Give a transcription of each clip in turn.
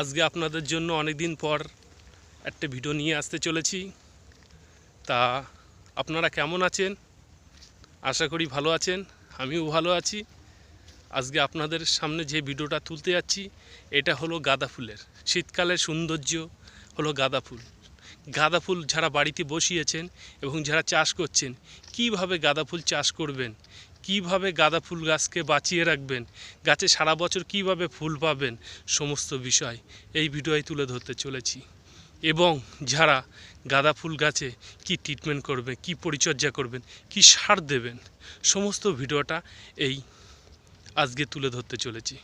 আজকে আপনাদের জন্য অনেক দিন পর একটা ভিডিও নিয়ে আসতে চলেছি। তা আপনারা কেমন আছেন? আশা করি ভালো আছেন, আমিও ভালো আছি। আজকে আপনাদের সামনে যে ভিডিওটা তুলতে যাচ্ছি, এটা হলো গাঁদা ফুলের। শীতকালের সৌন্দর্য হলো গাঁদা ফুল। গাঁদা ফুল যারা বাড়িতে বসিয়েছেন এবং যারা চাষ করছেন, কীভাবে গাঁদা ফুল চাষ করবেন? কীভাবে গাঁদা ফুল গাছকে বাঁচিয়ে রাখবেন? গাছে সারা বছর কীভাবে ফুল পাবেন? সমস্ত বিষয় এই ভিডিওয় তুলে ধরতে চলেছি। এবং যারা গাঁদা ফুল গাছে কি ট্রিটমেন্ট করবেন, কি পরিচর্যা করবেন, কি সার দেবেন, সমস্ত ভিডিওটা এই আজকে তুলে ধরতে চলেছি।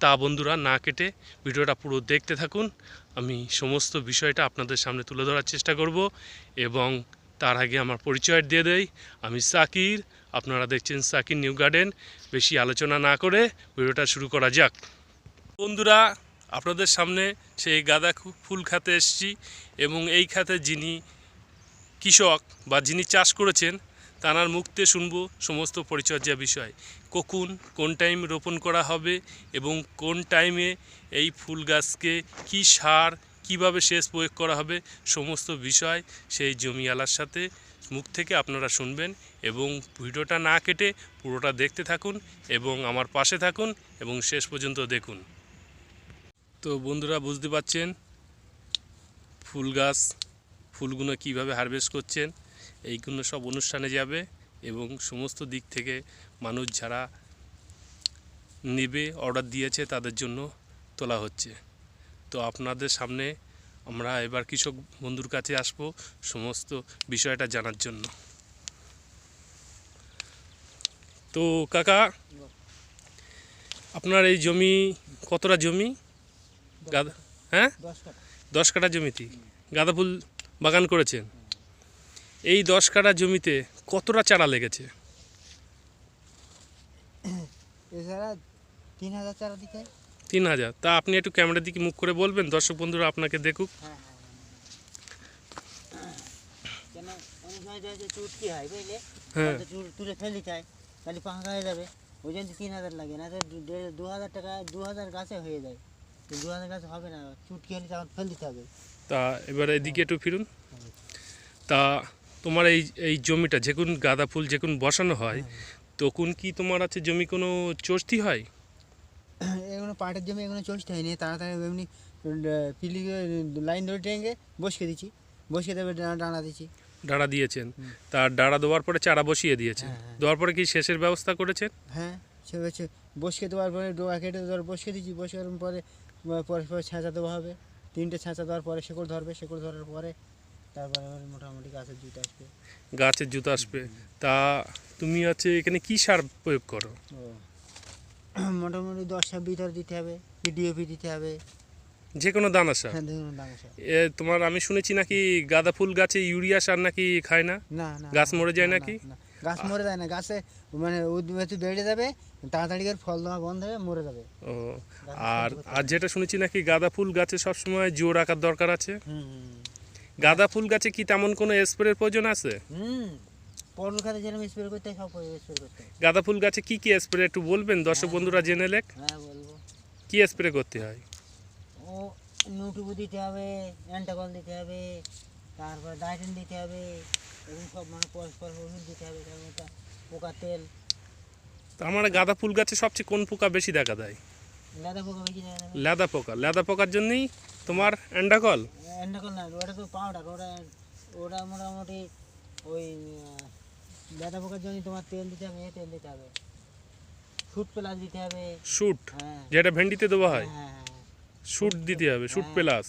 তা বন্ধুরা, না কেটে ভিডিওটা পুরো দেখতে থাকুন। আমি সমস্ত বিষয়টা আপনাদের সামনে তুলে ধরার চেষ্টা করব এবং তার আগে আমার পরিচয় দিয়ে দেই। আমি সাকির আপনারা দেখছেন সাকির নিউ গার্ডেন। বেশি আলোচনা না করে ভিডিওটা শুরু করা যাক। বন্ধুরা, আপনাদের সামনে সেই গাঁদা ফুল খাতে এসেছি এবং এই খাতে যিনি কৃষক বা যিনি চাষ করেছেন, তানার মুক্তে শুনব সমস্ত পরিচর্যা বিষয়। কখন, কোন টাইম রোপণ করা হবে এবং কোন টাইমে এই ফুল গাছকে কী সার, কীভাবে সেচ প্রয়োগ করা হবে, সমস্ত বিষয় সেই জমিওয়ালার সাথে মুখ থেকে আপনারা শুনবেন। এবং ভিডিওটা না কেটে পুরোটা দেখতে থাকুন এবং আমার পাশে থাকুন এবং শেষ পর্যন্ত দেখুন। তো বন্ধুরা, বুঝতে পারছেন ফুল গাছ, ফুলগুলো কীভাবে হারভেস্ট করছেন, এইগুলো সব অনুষ্ঠানে যাবে এবং সমস্ত দিক থেকে মানুষ যারা নেবে অর্ডার দিয়েছে, তাদের জন্য তোলা হচ্ছে। তো আপনাদের সামনে আমরা এবার কৃষক বন্ধুর কাছে আসব সমস্ত বিষয়টা জানার জন্য। তো কাকা আপনার এই জমি কতটা জমি? গাদা হ্যাঁ? দশ কাঠা। জমিতে। গাঁদা ফুল বাগান করেছেন। এই দশ কাঠা জমিতে কতটা চারা লেগেছে? তিন হাজার চারা দিতে। তিন হাজার। তা আপনি একটু ক্যামেরার দিকে মুখ করে বলবেন দর্শক বন্ধুরা আপনাকে দেখুক। হ্যাঁ তাহলে পাঁকা হয়ে যাবে। ওই জন্য তিন হাজার লাগে না তো দু- হাজার টাকা দু হাজার গাছে হয়ে যায়। তো দু হাজার গাছে হবে না চুটকি হলে তখন ফেল দিতে হবে। তা এবার এদিকে একটু ফিরুন। তা তোমার এই এই জমিটা যেকুন গাঁদা ফুল যেকুন বসানো হয় তখন কি তোমার আছে জমি কোনো চষ্টি হয়? এগুলো পাটের জমি এগুলো চষতে হয়নি তাড়াতাড়ি এমনি পিলি লাইন ধরে টেঙ্গে বসকে দিচ্ছি। বসকে দেবে ডানা দিচ্ছি। ডাড়া দিয়েছেন। তার ডাড়া দেওয়ার পরে চারা বসিয়ে দিয়েছেন। হ্যাঁ, হ্যাঁ। দেওয়ার পরে কি শেষের ব্যবস্থা করেছেন? হ্যাঁ সে হচ্ছে বসকে দেওয়ার পরে ডোয়া কেটে দেওয়ার বসকে দিচ্ছি বসে দেওয়ার পরে আহ, পরে পরে ছাঁচা দেওয়া হবে। তিনটে ছাঁচা দেওয়ার পরে শেকড় ধরবে। শেকড় ধরার পরে তারপরে মোটামুটি গাছের জুত আসবে। গাছের জুতো আসবে। তা তুমি আছে এখানে কি সার প্রয়োগ করো? মোটামুটি দশটা ভিতর দিতে হবে পিডিএপি দিতে হবে। যে কোনো দানা সার। হ্যাঁ দাম আছে। এ তোমার আমি শুনেছি নাকি গাঁদা ফুল গাছে ইউরিয়া সার নাকি খায় না? না না গাছ মরে যায় নাকি? না, না। গাছ মরে যায় না গাছে মানে উদ্ভিদ বেড়ে যাবে তাড়াতাড়ি করে ফল দেওয়া বন্ধ হবে মরে যাবে। ও আর আর যেটা শুনেছি নাকি গাঁদা ফুল গাছে সবসময় জোর রাখার দরকার আছে? হুম হুম গাঁদা ফুল গাছে কি তেমন কোনো স্প্রের প্রয়োজন আছে? হুম পটল খাতে যেরকম স্প্রে করতে হয় সব স্প্রে করতে হয়। গাঁদা ফুল গাছে কি কি স্প্রে একটু বলবেন? দর্শক বন্ধুরা জেনে লেখ হ্যাঁ বলব। কি স্প্রে করতে হয়? ও নিউটুবু দিতে হবে অ্যান্টাকল দিতে হবে তারপর ডাইটেন দিতে হবে এবং সব মানে পরস্পর ওষুধ দিতে হবে পোকা তেল। তার মানে গাঁদা ফুল গাছে সবচেয়ে কোন পোকা বেশি দেখা দেয়? লেদা পোকা বেশি দেখা লেদা পোকা। লেদা পোকার জন্যই তোমার অ্যান্ডাকল অ্যান্ডাকল না ওটা তো পাউডার ওটা ওটা মোটামুটি ওই লেদা পোকার জন্য তোমার তেল দিতে হবে এ তেল দিতে হবে। ফুড প্লাস দিতে হবে। শুট হ্যাঁ। যেটা ভেন্ডিতে দেওয়া হয় হ্যাঁ হ্যাঁ। শুট দিতে হবে শুট হ্যাঁ। প্লাস।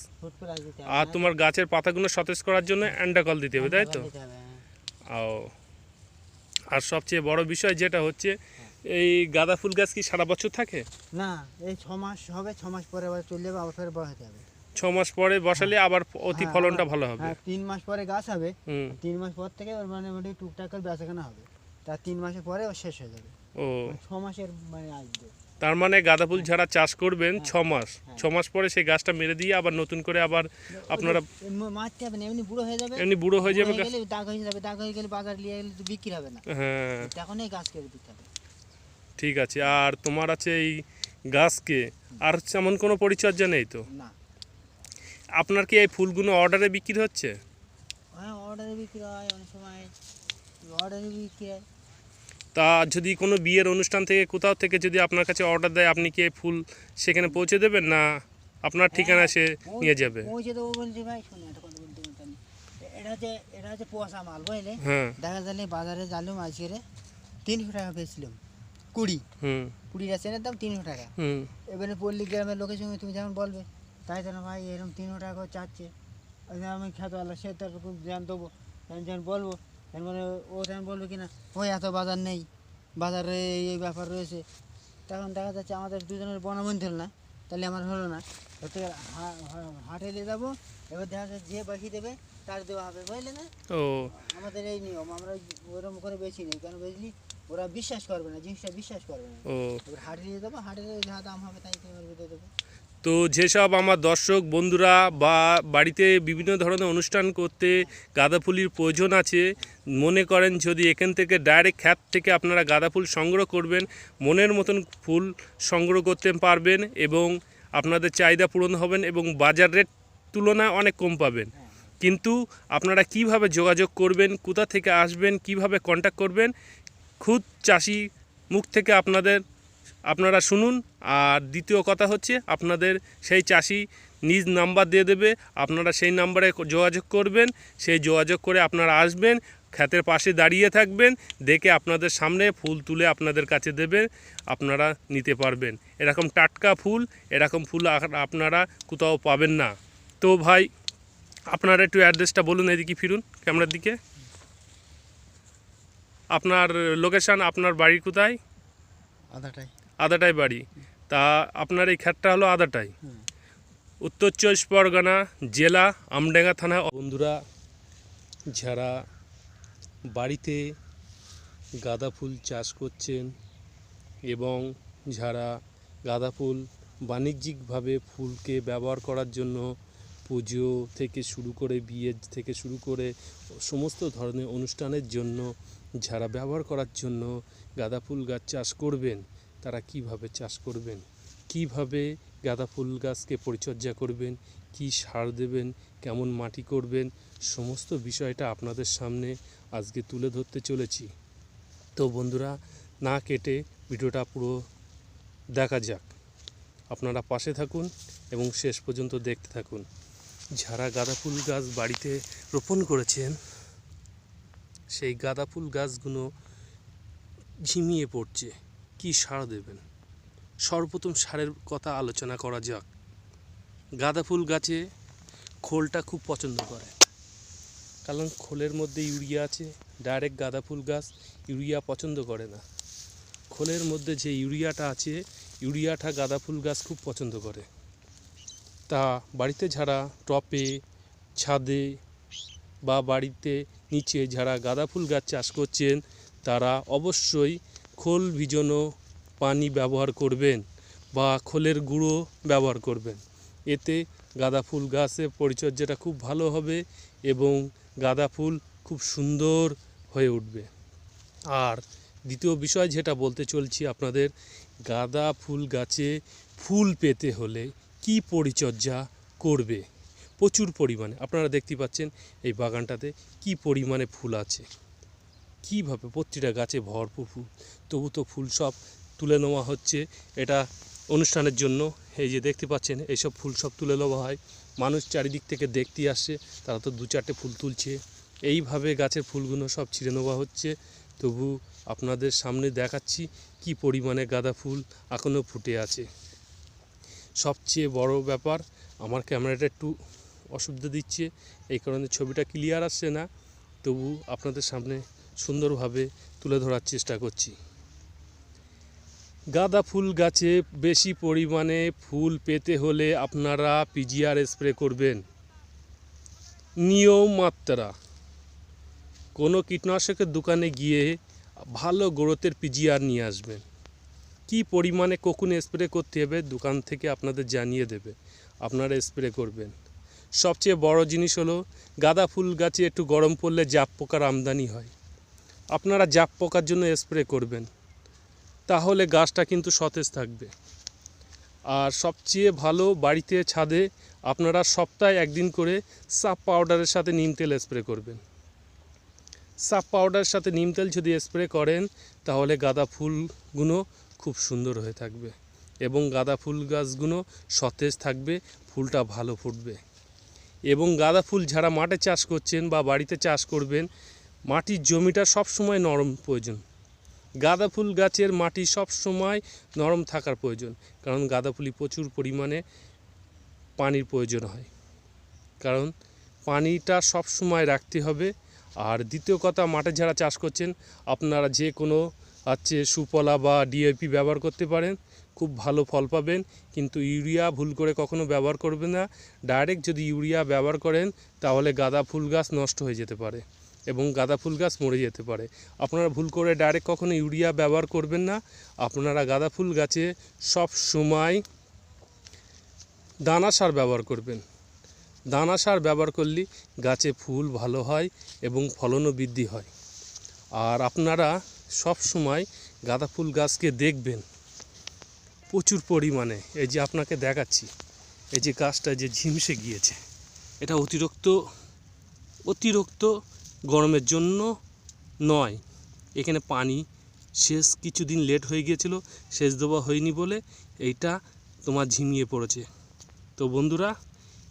আর তোমার গাছের পাতাগুলো সতেজ করার জন্য অ্যান্ডাকল দিতে হবে তাই তো? হ্যাঁ। ও আর সবচেয়ে বড় বিষয় যেটা হচ্ছে এই গাঁদা ফুল গাছ কি সারা বছর থাকে? না এই ছ মাস হবে ছ মাস পরে আবার চলে যাবে আবার ফের বড় হতে হবে। ছ মাস পরে বসালে আবার অতি হ্যাঁ, ফলনটা ভালো হবে। হ্যাঁ তিন মাস পরে গাছ হবে হুম। তিন মাস পর থেকে ওর মানে মোটামুটি টুকটাক করে বেচাকেনা হবে। তার তিন মাসের পরে ও শেষ হয়ে যাবে। ও। মানে ছ মাসের মানে আসবে। তার মানে গাঁদা ফুল যারা চাষ করবেন ছ মাস। ছ মাস পরে সেই গাছটা মেরে দিয়ে আবার নতুন করে আবার আপনারা এমনি মারতে হবে না এমনি বুড়ো হয়ে যাবে এমনি বুড়ো হয়ে যাবে দাগ হয়ে যাবে দাগ হয়ে গেলে বাজার নিয়ে গেলে তো বিক্রি হবে না। হ্যাঁ। তখনই গাছ কেটে দিতে হবে। ঠিক আছে আর তোমার আছে এই গাছকে আর তেমন কোনো পরিচর্যা নেই তো? না। আপনার কি এই ফুলগুলো অর্ডারে বিক্রি হচ্ছে? হ্যাঁ অর্ডারে বিক্রি হয় অনেক সময় অর্ডারে বিক্রি হয়। তা যদি কোনো বিয়ের অনুষ্ঠান থেকে কোথাও থেকে যদি আপনার কাছে অর্ডার দেয় আপনি কি ফুল সেখানে পৌঁছে দেবেন না আপনার ঠিকানা সে নিয়ে যাবে? পৌঁছে দেবো বলছি ভাই শুনে একটা কথা বলতে বলতে আমি। এ- এটা হচ্ছে এটা হচ্ছে পোষা মাল বুঝলে? হ্যাঁ। দেখা যালে বাজারে জানলাম আজকে তিনশো টাকা পেয়েছিলাম কুড়ি। হুম। কুড়িটা চেনের দাম তিনশো টাকা। হুম। এবারে পল্লী গ্রামের লোকের সঙ্গে তুমি যেমন বলবে তাই তো ভাই এরকম তিনশো টাকা চাচ্ছে। আমি খেতে পারলাম সে তার খুব ধ্যান দেবো যখন বলব মানে ও তখন বলবে কি না ওই এত বাজার নেই বাজারে এই ব্যাপার রয়েছে। তখন দেখা যাচ্ছে আমাদের দুজনের বনবন্ধ হলো না তাহলে আমার হলো না। হতে হাটে নিয়ে যাব এবার দেখা যাচ্ছে যে বাকি দেবে তার দেওয়া হবে বুঝলে না? ও। আমাদের এই নিয়ম আমরা ওরকম করে বেশি নেই কেন বুঝলি ওরা বিশ্বাস করবে না জিনিসটা বিশ্বাস করবে না। ও। এবার হাটে নিয়ে যাব হাটে যা দাম হবে তাই তোমার দেবো। তো যেসব আমার দর্শক, বন্ধুরা বা বাড়িতে বিভিন্ন ধরনের অনুষ্ঠান করতে গাঁদা ফুলির প্রয়োজন আছে, মনে করেন যদি এখান থেকে ডাইরেক্ট খ্যাত থেকে আপনারা গাঁদা ফুল সংগ্রহ করবেন, মনের মতন ফুল সংগ্রহ করতে পারবেন এবং আপনাদের চাহিদা পূরণ হবেন এবং বাজার রেট তুলনায় অনেক কম পাবেন। কিন্তু আপনারা কীভাবে যোগাযোগ করবেন, কোথা থেকে আসবেন, কীভাবে কন্ট্যাক্ট করবেন, খুদ চাষি মুখ থেকে আপনাদের আপনারা শুনুন। আর দ্বিতীয় কথা হচ্ছে, আপনাদের সেই চাষি নিজ নাম্বার দিয়ে দেবে। আপনারা সেই নাম্বারে যোগাযোগ করবেন। সেই যোগাযোগ করে আপনারা আসবেন, ক্ষেতের পাশে দাঁড়িয়ে থাকবেন, দেখে আপনাদের সামনে ফুল তুলে আপনাদের কাছে দেবে, আপনারা নিতে পারবেন। এরকম টাটকা ফুল, এরকম ফুল আপনারা কোথাও পাবেন না। তো ভাই, আপনারা একটু অ্যাড্রেসটা বলুন, এদিকে ফিরুন, ক্যামেরার দিকে। আপনার লোকেশান আপনার বাড়ি কোথায়? আধাটাই। আদাটাই বাড়ি। তা আপনার এই খ্যাতটা হলো আদাটাই। উত্তর চব্বিশ পরগনা জেলা আমডাঙ্গা থানা। বন্ধুরা, যারা বাড়িতে গাঁদা ফুল চাষ করছেন এবং যারা গাঁদা ফুল বাণিজ্যিকভাবে ফুলকে ব্যবহার করার জন্য পুজো থেকে শুরু করে বিয়ে থেকে শুরু করে সমস্ত ধরনের অনুষ্ঠানের জন্য, যারা ব্যবহার করার জন্য গাঁদা ফুল গাছ চাষ করবেন তারা কীভাবে চাষ করবেন? কীভাবে গাঁদা ফুল গাছকে পরিচর্যা করবেন? কি সার দেবেন? কেমন মাটি করবেন? সমস্ত বিষয়টা আপনাদের সামনে আজকে তুলে ধরতে চলেছি। তো বন্ধুরা, না কেটে ভিডিওটা পুরো দেখা যাক। আপনারা পাশে থাকুন এবং শেষ পর্যন্ত দেখতে থাকুন। যারা গাঁদা ফুল গাছ বাড়িতে রোপণ করেছেন, সেই গাঁদা ফুল গাছগুলো ঝিমিয়ে পড়ছে। কি সার দেবেন? সর্বপ্রথম সারের কথা আলোচনা করা যাক। গাঁদা ফুল গাছে খোলটা খুব পছন্দ করে। কারণ খোলের মধ্যে ইউরিয়া আছে, ডাইরেক্ট গাঁদা ফুল গাছ ইউরিয়া পছন্দ করে না। খোলের মধ্যে যে ইউরিয়াটা আছে, ইউরিয়াটা গাঁদা ফুল গাছ খুব পছন্দ করে। তা বাড়িতে যারা টপে, ছাদে বা বাড়িতে নিচে যারা গাঁদা ফুল গাছ চাষ করছেন, তারা অবশ্যই খোল ভিজানো পানি ব্যবহার করবেন বা খোলের গুঁড়ো ব্যবহার করবেন। এতে গাঁদা ফুল গাছের পরিচর্যাটা খুব ভালো হবে এবং গাঁদা ফুল খুব সুন্দর হয়ে উঠবে। আর দ্বিতীয় বিষয় যেটা বলতে চলছি আপনাদের, গাঁদা ফুল গাছে ফুল পেতে হলে কি পরিচর্যা করবে? প্রচুর পরিমাণে। আপনারা দেখতে পাচ্ছেন এই বাগানটাতে কি পরিমাণে ফুল আছে। কীভাবে প্রতিটা গাছে ভরপুর ফুল? তবু তো ফুল সব তুলে নেওয়া হচ্ছে। এটা অনুষ্ঠানের জন্য। এই যে দেখতে পাচ্ছেন, এইসব ফুল সব তুলে নেওয়া হয়। মানুষ চারিদিক থেকে দেখতে আসছে তারা তো দু চারটে ফুল তুলছে। এইভাবে গাছের ফুলগুলো সব ছিঁড়ে নেওয়া হচ্ছে। তবু আপনাদের সামনে দেখাচ্ছি কি পরিমাণে গাঁদা ফুল এখনও ফুটে আছে। সবচেয়ে বড় ব্যাপার, আমার ক্যামেরাটা একটু অসুবিধা দিচ্ছে। এই কারণে ছবিটা ক্লিয়ার আসছে না। তবু আপনাদের সামনে সুন্দরভাবে তুলে ধরার চেষ্টা করছি। গাঁদা ফুল গাছে বেশি পরিমাণে ফুল পেতে হলে আপনারা পিজিআর স্প্রে করবেন। নিয়ম মাত্রা। কোনো কীটনাশকের দোকানে গিয়ে ভালো গ্রোথের পিজিআর নিয়ে আসবেন। কি পরিমাণে কখন স্প্রে করতে হবে দোকান থেকে আপনাদের জানিয়ে দেবে। আপনারা স্প্রে করবেন। সবচেয়ে বড় জিনিস হলো, গাঁদা ফুল গাছে একটু গরম পড়লে জাপ পোকার আমদানি হয়। আপনারা জাপ পোকার জন্য স্প্রে করবেন, তাহলে গাছটা কিন্তু সতেজ থাকবে। আর সবচেয়ে ভালো বাড়িতে ছাদে আপনারা সপ্তাহে একদিন করে সাপ পাউডারের সাথে নিম তেল স্প্রে করবেন। সাপ পাউডারের সাথে নিম তেল যদি স্প্রে করেন, তাহলে গাঁদা ফুলগুলো খুব সুন্দর হয়ে থাকবে এবং গাঁদা ফুল গাছগুলো সতেজ থাকবে, ফুলটা ভালো ফুটবে। এবং গাঁদা ফুল যারা মাঠে চাষ করছেন বা বাড়িতে চাষ করবেন মাটির জমিটা সব সময় নরম প্রয়োজন। গাঁদা ফুল গাছের মাটি সব সময় নরম থাকার প্রয়োজন, কারণ গাঁদা ফুলি প্রচুর পরিমাণে পানির প্রয়োজন হয়। কারণ পানিটা সব সময় রাখতে হবে। আর দ্বিতীয় কথা, মাঠে যারা চাষ করছেন, আপনারা যে কোনো হচ্ছে সুপলা বা ডিএপি ব্যবহার করতে পারেন, খুব ভালো ফল পাবেন। কিন্তু ইউরিয়া ভুল করে কখনো ব্যবহার করবেন না। ডাইরেক্ট যদি ইউরিয়া ব্যবহার করেন, তাহলে গাঁদা ফুল গাছ নষ্ট হয়ে যেতে পারে। এবং গাঁদা ফুল গাছ মরে যেতে পারে। আপনারা ভুল করে ডাইরেক্ট কখনো ইউরিয়া ব্যবহার করবেন না। আপনারা গাঁদা ফুল গাছে সব সময় দানা সার ব্যবহার করবেন। দানা সার ব্যবহার করলে গাছে ফুল ভালো হয় এবং ফলনও বৃদ্ধি হয়। আর আপনারা সব সময় গাঁদা ফুল গাছকে দেখবেন প্রচুর পরিমাণে। এই যে আপনাকে দেখাচ্ছি, এই যে গাছটা যে ঝিমসে গিয়েছে, এটা অতিরিক্ত অতিরিক্ত গরমের জন্য নয়। এখানে পানি শেষ কিছুদিন লেট হয়ে গিয়েছিল সেচ দেওয়া হয়নি বলে এইটা তোমার ঝিমিয়ে পড়েছে। তো বন্ধুরা,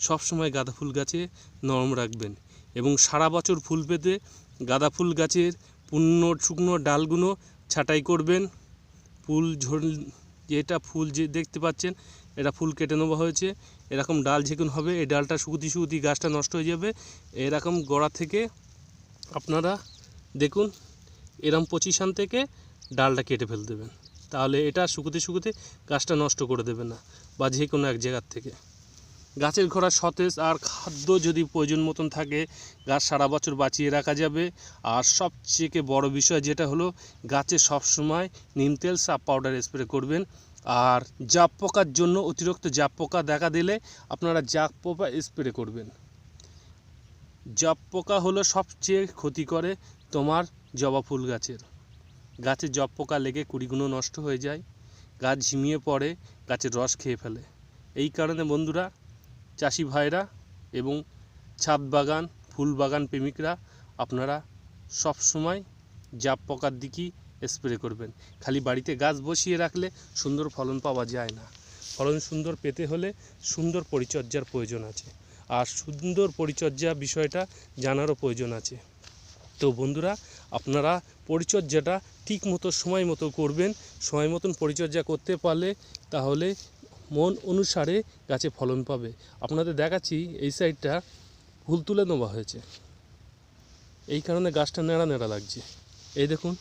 সব সময় গাঁদা ফুল গাছে নরম রাখবেন এবং সারা বছর ফুল পেতে গাঁদা ফুল গাছের পূর্ণ শুকনো ডালগুলো ছাঁটাই করবেন। ফুল ঝর, যেটা ফুল যে দেখতে পাচ্ছেন, এটা ফুল কেটে নেওয়া হয়েছে। এরকম ডাল ঝেকুন হবে, এই ডালটা শুকুতি শুকুতি গাছটা নষ্ট হয়ে যাবে। এরকম গোড়া থেকে আপনারা দেখুন, এরম পজিশান থেকে ডালটা কেটে ফেল দেবেন। তাহলে এটা শুকুতে শুকুতে গাছটা নষ্ট করে দেবে না, বা যে কোনো এক জায়গার থেকে। গাছের ঘোড়া সতেজ আর খাদ্য যদি প্রয়োজন মতন থাকে, গাছ সারা বছর বাঁচিয়ে রাখা যাবে। আর সবচেয়ে বড় বিষয় যেটা হলো, গাছে সবসময় নিম তেল সাপ পাউডার স্প্রে করবেন। আর জাপ পোকার জন্য অতিরিক্ত জাপ পোকা দেখা দিলে আপনারা জাপ পোকা স্প্রে করবেন। জাপ পোকা হলো সবচেয়ে ক্ষতি করে তোমার জবা ফুল গাছের। গাছে জব পোকা লেগে কুড়িগুলো নষ্ট হয়ে যায়, গাছ ঝিমিয়ে পড়ে, গাছের রস খেয়ে ফেলে। এই কারণে বন্ধুরা, চাষি ভাইরা এবং ছাদ বাগান, ফুল বাগান প্রেমিকরা আপনারা সব সময় জাপ পোকার দিকেই স্প্রে করবেন। খালি বাড়িতে গাছ বসিয়ে রাখলে সুন্দর ফলন পাওয়া যায় না। ফলন সুন্দর পেতে হলে সুন্দর পরিচর্যার প্রয়োজন আছে। আর সুন্দর পরিচর্যা বিষয়টা জানারও প্রয়োজন আছে। তো বন্ধুরা, আপনারা পরিচর্যাটা ঠিক মতো, সময় মতো করবেন। সময় মতন পরিচর্যা করতে পারলে তাহলে মন অনুসারে গাছে ফলন পাবে। আপনাদের দেখাচ্ছি, এই সাইডটা ফুল তুলে নেওয়া হয়েছে। এই কারণে গাছটা নেড়া নেড়া লাগছে। এই দেখুন,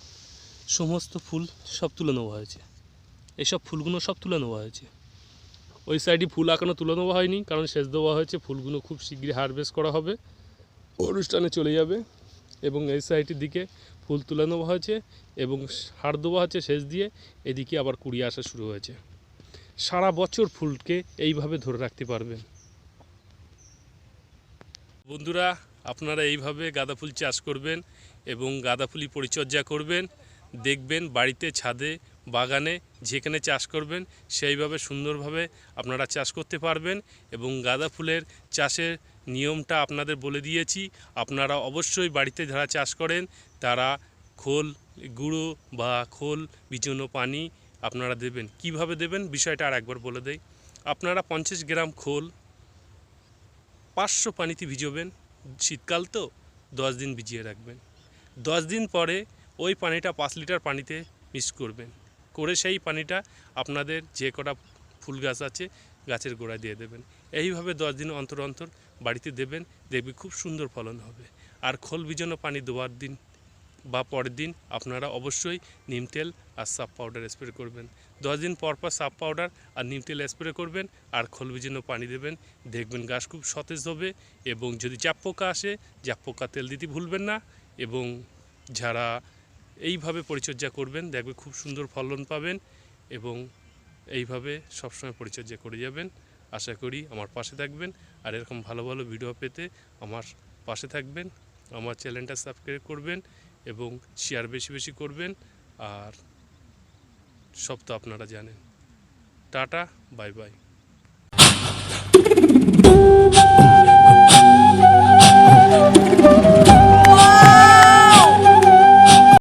সমস্ত ফুল সব তুলে নেওয়া হয়েছে। এইসব ফুলগুলো সব তুলে নেওয়া হয়েছে। ওই সাইডে ফুল এখনও তুলে নেওয়া হয়নি, কারণ সেচ দেওয়া হয়েছে, ফুলগুলো খুব শীঘ্রই হারভেস্ট করা হবে। অনুষ্ঠানে চলে যাবে এবং এই সাইডের দিকে ফুল তুলে নেওয়া হয়েছে এবং সার দেওয়া হচ্ছে সেচ দিয়ে, এদিকে আবার কুড়িয়ে আসা শুরু হয়েছে। সারা বছর ফুলকে এইভাবে ধরে রাখতে পারবেন বন্ধুরা, আপনারা এইভাবে গাঁদা ফুল চাষ করবেন এবং গাঁদা ফুলি পরিচর্যা করবেন, দেখবেন বাড়িতে ছাদে বাগানে যেখানে চাষ করবেন, সেইভাবে সুন্দরভাবে আপনারা চাষ করতে পারবেন এবং গাঁদা ফুলের চাষের নিয়মটা আপনাদের বলে দিয়েছি। আপনারা অবশ্যই বাড়িতে যারা চাষ করেন, তারা খোল, গুঁড়ো বা খোল বিচনো পানি আপনারা দেবেন। কীভাবে দেবেন? বিষয়টা আর একবার বলে দেই। আপনারা পঞ্চাশ গ্রাম খোল পাঁচশো পানিতে ভিজোবেন। শীতকাল তো, দশ দিন ভিজিয়ে রাখবেন। দশ দিন পরে ওই পানিটা পাঁচ লিটার পানিতে মিক্স করবেন। করে সেই পানিটা আপনাদের যে কটা ফুল গাছ আছে, গাছের গোড়ায় দিয়ে দেবেন। এইভাবে দশ দিন অন্তর অন্তর বাড়িতে দেবেন দেখবে খুব সুন্দর ফলন হবে। আর খোল বিজানো পানি দেওয়ার দিন বা পরের দিন আপনারা অবশ্যই নিম তেল আর সাপ পাউডার স্প্রে করবেন। দশ দিন পর পর সাপ পাউডার আর নিম তেল স্প্রে করবেন আর খোল বিজানো পানি দেবেন। দেখবেন গাছ খুব সতেজ হবে এবং যদি জাপ পোকা আসে, জাপ পোকা তেল দিতে ভুলবেন না। এবং যারা এইভাবে পরিচর্যা করবেন দেখবে খুব সুন্দর ফলন পাবেন এবং এইভাবে সবসময় পরিচর্যা করে যাবেন। আশা করি আমার পাশে থাকবেন। আর এরকম ভালো ভালো ভিডিও পেতে আমার পাশে থাকবেন, আমার চ্যানেলটা সাবস্ক্রাইব করবেন এবং শেয়ার বেশি বেশি করবেন। আর সব তো আপনারা জানেন। Tata, bye bye.